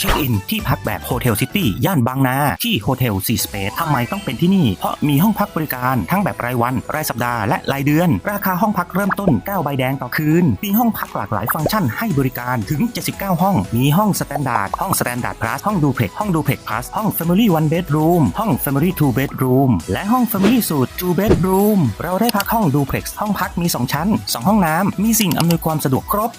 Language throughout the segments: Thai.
เช็คอินที่พักแบบโฮเทลซิตี้ย่านบางนา ที่โฮเทลซีสเปซทำไมต้องเป็นที่นี่ เพราะมีห้องพักบริการทั้งแบบรายวัน รายสัปดาห์และรายเดือน ราคาห้องพักเริ่มต้น 9 ใบแดงต่อคืน มีห้องพักหลากหลายฟังก์ชันให้บริการถึง 79 ห้อง มีห้องสแตนดาร์ดห้องสแตนดาร์ดพลัสห้องดูเพล็กห้องดูเพล็กพลัสห้อง Family One Bedroom ห้อง Family Two Bedroom และห้อง Family Suite Two Bedroom เราได้พักห้องดูเพล็กห้องพักมี 2 ชั้น 2 ห้องน้ำมีสิ่งอำนวยความสะดวกครบ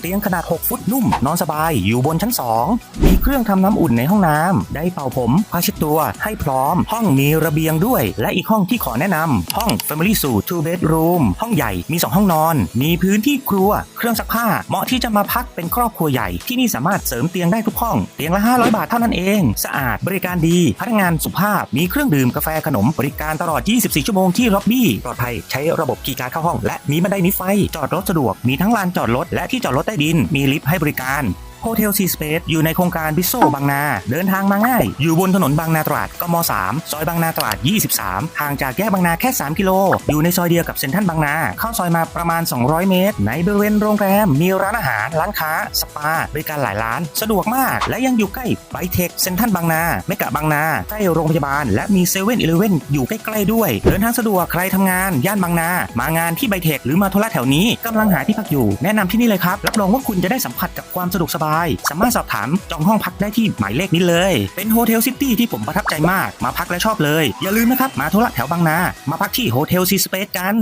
เตียงขนาด 6 ฟุตนุ่ม นอนสบายอยู่บนชั้น 2 มีเครื่องทำน้ำอุ่นในห้องน้ำ ได้เป่าผมผ้าเช็ดตัวให้พร้อม ห้องมีระเบียงด้วย และอีกห้องที่ขอแนะนำห้อง Family Suite Two Bedroom ห้องใหญ่มี 2 ห้องนอน มีพื้นที่ครัว เครื่องซักผ้า เหมาะที่จะมาพักเป็นครอบครัวใหญ่ ที่นี่สามารถเสริมเตียงได้ทุกห้อง เตียงละ 500 บาทเท่านั้นเอง สะอาดบริการดี พนักงานสุภาพ มีเครื่องดื่มกาแฟขนมบริการตลอด 24 ชั่วโมงที่ล็อบบี้ ปลอดภัยใช้ระบบคีการเข้าห้อง และมีบันไดนิไฟ จอดรถสะดวก มีทั้งลานจอดรถและที่จอดรถใต้ดิน มีลิฟต์ให้บริการ โฮเทลซีสเปซอยู่ในโครงการบิโซบางนา เดินทางมาง่าย อยู่บนถนนบางนาตราดกม 3 ซอยบางนาตราด 23 ห่างจากแยกบางนาแค่ 3 กิโล อยู่ในซอยเดียวกับเซ็นทรัลบางนา เข้าซอยมาประมาณ 200 เมตร ในบริเวณโรงแรม มีร้านอาหาร ร้านค้า สปา บริการหลายร้าน สะดวกมาก และยังอยู่ใกล้ไบเทคเซ็นทรัลบางนาเมกะบางนาใกล้โรงพยาบาล และมีเซเว่นอีเลเว่นอยู่ใกล้ๆด้วย เดินทางสะดวกใครทำงาน ย่านบางนา มางานที่ไบเทคหรือมาธุระแถวนี้กำลังหาที่พักอยู่แนะนำที่นี่เลยครับรับรองว่าคุณจะได้สัมผัสกับความสะดวกสบายสามารถสอบถามจองห้องพักได้ที่หมายเลขนี้เลย เป็นโฮเทลซิตี้ที่ผมประทับใจมาก มาพักและชอบเลย อย่าลืมนะครับ มาทุระแถวบางนา มาพักที่โฮเทลซีสเปซกัน